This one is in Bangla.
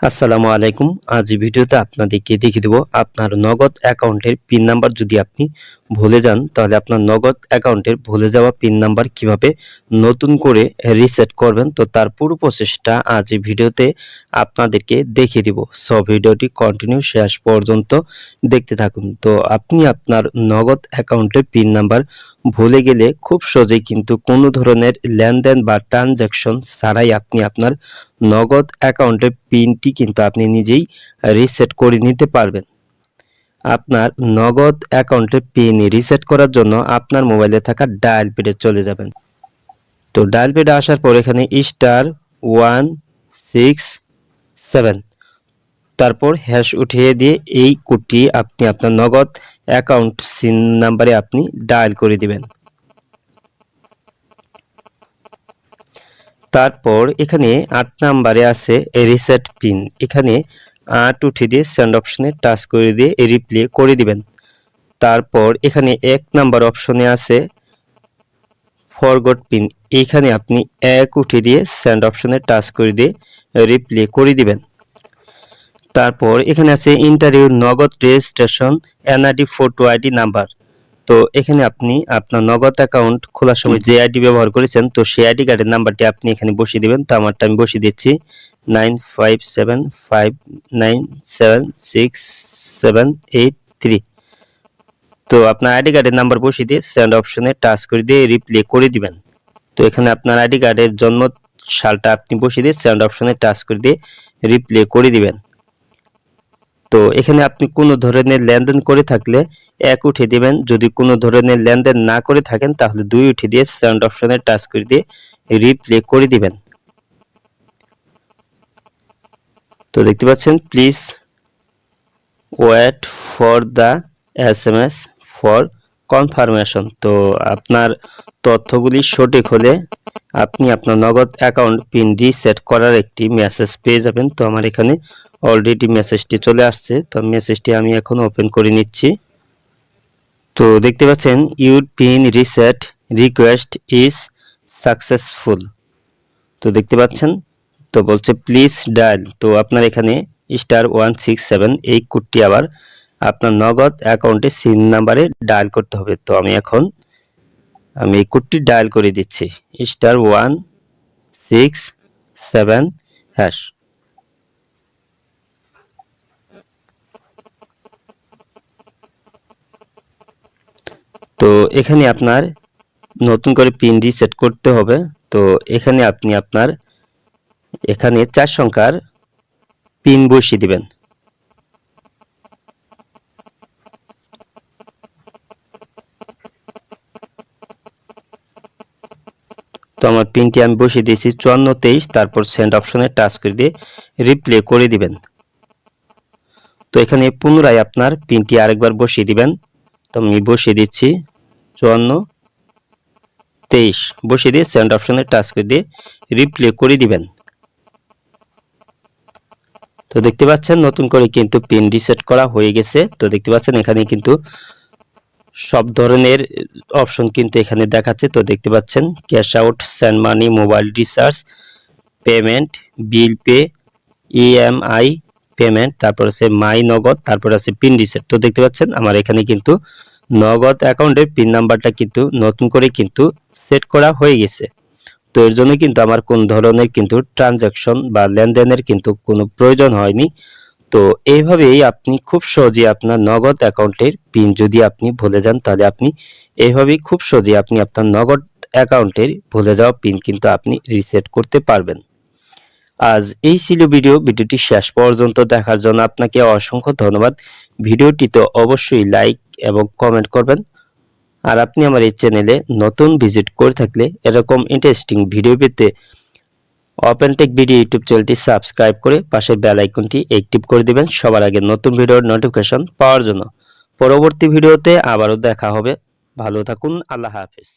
আসসালামু আলাইকুম। আজ ভিডিওতে আপনাদেরকে দেখিয়ে দেব আপনার নগদ অ্যাকাউন্টের পিন নাম্বার। যদি আপনি ভুলে যান, তাহলে আপনার নগদ অ্যাকাউন্টের ভুলে যাওয়া পিন নাম্বার কীভাবে নতুন করে রিসেট করবেন, তো তার পুরো প্রসেসটা আজ ভিডিওতে আপনাদেরকে দেখিয়ে দিব। সব ভিডিওটি কন্টিনিউ শেষ পর্যন্ত দেখতে থাকুন। তো, আপনি আপনার নগদ অ্যাকাউন্টের পিন নাম্বার ভুলে গেলে খুব সহজেই কিন্তু কোনো ধরনের লেনদেন বা ট্রানজ্যাকশন ছাড়াই আপনি আপনার নগদ অ্যাকাউন্টের পিনটি কিন্তু আপনি নিজেই রিসেট করে নিতে পারবেন। আপনার নগদ অ্যাকাউন্টের পিন রিসেট করার জন্য আপনার মোবাইলে থাকা ডায়াল পেডে চলে যাবেন। তো ডায়াল পেডে আসার পর এখানে স্টার ওয়ান সিক্স সেভেন। তারপর হ্যাশ উঠিয়ে দিয়ে এই কোডটি আপনি আপনার নগদ অ্যাকাউন্ট সিন নাম্বারে আপনি ডায়াল করে দিবেন। তারপর এখানে আট নাম্বারে আছে রিসেট পিন। এখানে আট উঠে দিয়ে সেন্ড অপশনে টাচ করে দিয়ে রিপ্লে করে দিবেন। তারপর এখানে এক নাম্বার অপশনে আছে ফরগট পিন এখানে আপনি এক উঠে দিয়ে সেন্ড অপশনে টাচ করে দিয়ে রিপ্লে করে দিবেন। তারপর এখানে আছে interview Nagad registration NID photo ID number তো এখানে আপনি আপনার নগদ অ্যাকাউন্ট খোলার সময় যে আইডি ব্যবহার করেছেন, তো সেই আইডি কার্ডের নাম্বারটি আপনি এখানে বসিয়ে দিবেন। তো আমারটা আমি বসিয়ে দিচ্ছি। Nine five seven five nine seven six seven eight three তো আপনার আইডি কার্ডের নাম্বার বসিয়ে দিয়ে সেন্ড অপশনে টাচ করে দিয়ে রিপ্লে করে দিবেন। তো এখানে আপনার আইডি কার্ডের জন্ম সালটা আপনি বসিয়ে দিয়ে সেন্ড অপশনে টাচ করে দিয়ে রিপ্লে করে দিবেন। তো এখানে আপনি কোনো ধরনের লেনদেন করে থাকলে এক উঠে দিবেন। যদি কোনো ধরনের লেনদেন না করে থাকেন, তাহলে দুই উঠে দিয়ে সেন্ড অপশনে টাচ করে দিয়ে রিপ্লে করে দিবেন। তো দেখতে পাচ্ছেন please wait for the S M S for confirmation তো আপনার তথ্যগুলি সঠিক হলে আপনি আপনার নগদ অ্যাকাউন্ট পিন রিসেট করার একটি মেসেজ পেয়ে যাবেন। তো আমার এখানে অলরেডি মেসেজটি চলে আসছে। তো মেসেজটি আমি এখন ওপেন করে নিচ্ছি। তো দেখতে পাচ্ছেন your PIN reset request is successful তো দেখতে পাচ্ছেন তো বলছে, প্লিজ ডায়াল তো আপনার এখানে স্টার ওয়ান সিক্স সেভেন এই কোডটি আবার আপনার নগদ অ্যাকাউন্টে সিন নাম্বারে ডায়াল করতে হবে। তো আমি এখন, আমি এই কোডটি ডায়াল করে দিচ্ছি। Star one six seven hash. তো এখানে আপনার নতুন করে পিন রিসেট করতে হবে। তো এখানে আপনি আপনার এখানে চার সংখ্যার পিন বসিয়ে দিবেন। তো আমার পিনটি আমি বসিয়ে দিয়েছি, চুয়ান্ন, তেইশ, তারপর সেন্ড অপশনে টাচ করে দিয়ে রিপ্লে করে দিবেন। তো এখানে পুনরায় আপনার পিনটি আরেকবার বসিয়ে দিবেন। তো আমি বসিয়ে দিচ্ছি, চুয়ান্ন, তেইশ, বসিয়ে দিয়ে সেন্ড অপশনে টাচ করে দিয়ে রিপ্লে করে দিবেন। তো দেখতে পাচ্ছেন নতুন করে কিন্তু পিন রিসেট করা হয়ে গেছে। তো দেখতে পাচ্ছেন এখানে কিন্তু সব ধরনের অপশন কিন্তু এখানে দেখাচ্ছে। তো দেখতে পাচ্ছেন cash out send money mobile recharge payment bill pay EMI payment তারপর আছে মাই নগদ, তারপর আছে পিন রিসেট তো দেখতে পাচ্ছেন আমার এখানে কিন্তু নগদ অ্যাকাউন্টের পিন নাম্বারটা কিন্তু নতুন করে কিন্তু সেট করা হয়ে গেছে। তো এর জন্য কিন্তু আমার কোন ধরনের কিন্তু ট্রানজাকশন বা লেনদেনের কিন্তু কোনো প্রয়োজন হয়নি। তো এইভাবেই আপনি খুব সহজে আপনার নগদ অ্যাকাউন্টের পিন যদি আপনি ভুলে যান, তাহলে আপনি এইভাবেই খুব সহজে আপনি আপনার নগদ অ্যাকাউন্টের ভুলে যাওয়া পিন কিন্তু আপনি রিসেট করতে পারবেন। আজ এই ছিল ভিডিও। ভিডিওটি শেষ পর্যন্ত দেখার জন্য আপনাকে অসংখ্য ধন্যবাদ। ভিডিওটিতে অবশ্যই লাইক এবং কমেন্ট করবেন। আর আপনি আমার এই চ্যানেলে নতুন ভিজিট করে থাকলে এরকম ইন্টারেস্টিং ভিডিও পেতে ওপেন টেক ভিডিও ইউটিউব চ্যানেলটি সাবস্ক্রাইব করে পাশের বেল আইকনটি অ্যাক্টিভ করে দিবেন। সবার আগে নতুন ভিডিওর নোটিফিকেশন পাওয়ার জন্য। পরবর্তী ভিডিওতে আবারও দেখা হবে। ভালো থাকুন। আল্লাহ হাফেজ।